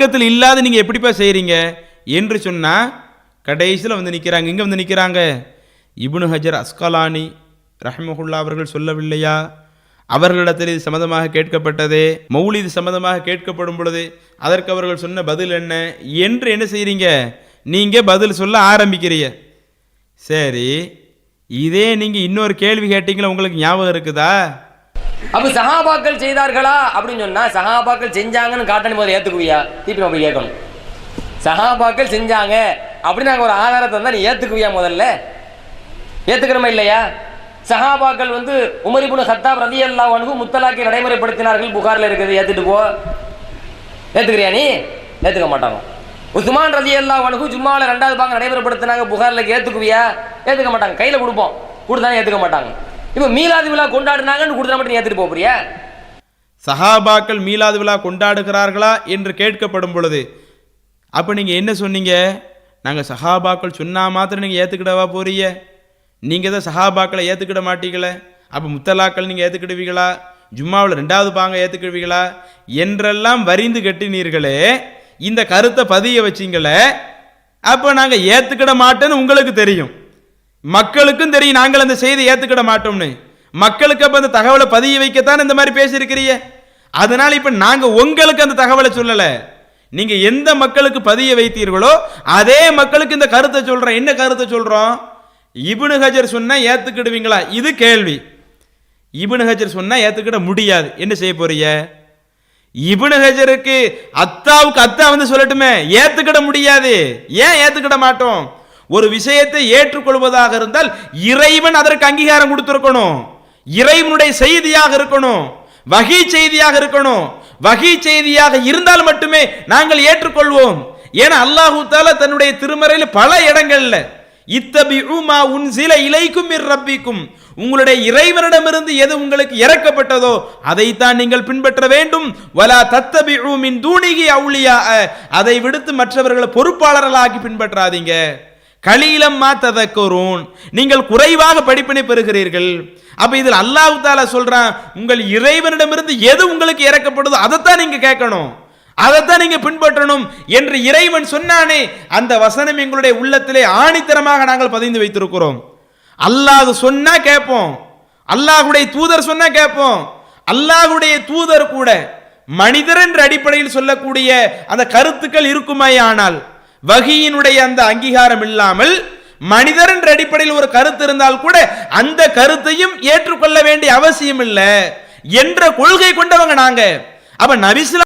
மார்க்கத்தில் இல்லாத நீங்கள் எப்படிப்பா செய்கிறீங்க என்று சொன்னால் கடைசியில் வந்து நிற்கிறாங்க இங்கே வந்து நிற்கிறாங்க இபுனு ஹஜர் அஸ்கலானி ரஹமஹுல்லா அவர்கள் சொல்லவில்லையா? அவர்களிடத்தில் இது சம்மதமாக கேட்கப்பட்டதே. மௌலிது சம்மதமாக கேட்கப்படும் பொழுது அதற்கு அவர்கள் சொன்ன பதில் என்ன? என்று என்ன செய்கிறீங்க நீங்கள் பதில் சொல்ல ஆரம்பிக்கிறீங்க. சரி இதே நீங்கள் இன்னொரு கேள்வி கேட்டீங்களா? உங்களுக்கு ஞாபகம் இருக்குதா? அப்ப சகாபாக்கள் செய்தார்களா? அப்படின்னு சொன்னா சகாபாக்கள் செஞ்சாங்கன்னு காட்டணும் போது ஏத்துக்குவியா? திருப்பி நம்ம கேட்கணும். சகாபாக்கள் செஞ்சாங்க அப்படின்னு நாங்க ஒரு ஆதாரத்தை தான் நீ ஏத்துக்குவியா முதல்ல? ஏத்துக்கிறோமா இல்லையா? சஹாபாக்கள் வந்து உமரிபுன் ஹத்தாப் ரதி அல்லா அனுகு முத்தலாக்கை நடைமுறைப்படுத்தினார்கள். புகாரில் இருக்கிறது ஏத்துட்டு போ. ஏத்துக்கிறியா நீ? ஏத்துக்க மாட்டாங்க. உஸ்மான் ரதி அல்லா அனுகு ரெண்டாவது பாங்க நடைமுறைப்படுத்தினாங்க. புகாரில் ஏத்துக்குவியா ஏத்துக்க மாட்டாங்க. கையில் கொடுப்போம். கொடுத்தா ஏத்துக்க மாட்டாங்க. இப்போ மீலாது விழா கொண்டாடினாங்கன்னு கொடுத்தா மட்டும் ஏற்றுட்டு ஏத்துட்டு போறியா? சஹாபாக்கள் மீலாது விழா கொண்டாடுகிறார்களா என்று கேட்கப்படும் பொழுது அப்போ நீங்கள் என்ன சொன்னீங்க? நாங்கள் சஹாபாக்கள் சொன்னால் மாத்திரம் நீங்கள் ஏற்றுக்கிடவா போறீங்க? நீங்கள் தான் சஹாபாக்களை ஏற்றுக்கிட மாட்டீங்களே? அப்போ முத்தலாக்கள் நீங்கள் ஏற்றுக்கிடுவீங்களா ஜும்மாவில் ரெண்டாவது பாங்க ஏற்றுக்கிடுவீங்களா என்றெல்லாம் வரிந்து கட்டினீர்களே இந்த கருத்தை பதிய வச்சிங்களே அப்போ நாங்கள் ஏற்றுக்கிட மாட்டேன்னு உங்களுக்கு தெரியும். மக்களுக்கும் தெரியும் நாங்கள் அந்த செய்தி ஏற்றுக்கிட மாட்டோம்னு. மக்களுக்கு அப்போ அந்த தகவலை பதிய வைக்கத்தான் இந்த மாதிரி பேசியிருக்கிறீங்க. அதனால் இப்போ நாங்கள் உங்களுக்கு அந்த தகவலை சொல்லலை. நீங்கள் எந்த மக்களுக்கு பதிய வைத்தீர்களோ அதே மக்களுக்கு இந்த கருத்தை சொல்கிறோம் என்ன கருத்தை சொல்கிறோம் இபுனு ஹஜர் சொன்னால் ஏற்றுக்கிடுவீங்களா இது கேள்வி. இபுனு ஹஜர் சொன்னால் ஏற்றுக்கிட முடியாது. என்ன செய்ய போறீங்க? இபுனு ஹஜருக்கு அத்தாவுக்கு அத்தா வந்து சொல்லட்டுமே. ஏற்றுக்கிட முடியாது. ஏன் ஏற்றுக்கிட மாட்டோம்? ஒரு விஷயத்தை ஏற்றுக்கொள்வதாக இருந்தால் இறைவன் அதற்கு அங்கீகாரம் கொடுத்துருக்கணும். இறைவனுடைய செய்தியாக இருக்கணும். வகை செய்தியாக இருக்கணும். வகை செய்தியாக இருந்தால் மட்டுமே நாங்கள் ஏற்றுக்கொள்வோம். ஏன்னா அல்லாஹூ தாலா தன்னுடைய திருமறையில் பல இடங்கள்ல இத்தபி உமா உன் சில இலைக்கும் ரப்பிக்கும் உங்களுடைய இறைவனிடமிருந்து எது உங்களுக்கு இறக்கப்பட்டதோ அதைத்தான் நீங்கள் பின்பற்ற வேண்டும். வலா தத்தபி ஊமின் தூணிகி அவுளியா அதை விடுத்து மற்றவர்களை பொறுப்பாளர்களாக்கி பின்பற்றாதீங்க. கலீலம்மா மாத்ததக்கோரூன் நீங்கள் குறைவாக படிப்பினை பெறுகிறீர்கள். அப்ப இதில் அல்லாஹு தாலா சொல்றான் உங்கள் இறைவனிடமிருந்து எது உங்களுக்கு இறக்கப்படுதோ அதைத்தான் நீங்க கேட்கணும். அதைத்தான் நீங்க பின்பற்றணும். என்று இறைவன் சொன்னானே அந்த வசனம் எங்களுடைய உள்ளத்திலே ஆணித்தரமாக நாங்கள் பதிந்து வைத்திருக்கிறோம். அல்லாஹ் சொன்னா கேட்போம். அல்லாஹுடைய தூதர் சொன்னா கேட்போம். அல்லாஹுடைய தூதர் கூட மனிதர் என்ற அடிப்படையில் சொல்லக்கூடிய அந்த கருத்துக்கள் இருக்குமாயானால் வகியினுடைய அந்த அங்கீகாரம் இல்லாமல் மனிதர் என்ற அடிப்படையில் ஒரு கருத்து இருந்தால் கூட அந்த கருத்தையும் ஏற்றுக்கொள்ள வேண்டிய அவசியம் இல்லை என்ற கொள்கை கொண்டவங்க நாங்க. அப்ப நபிசுலா